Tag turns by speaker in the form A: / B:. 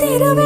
A: తెరవెను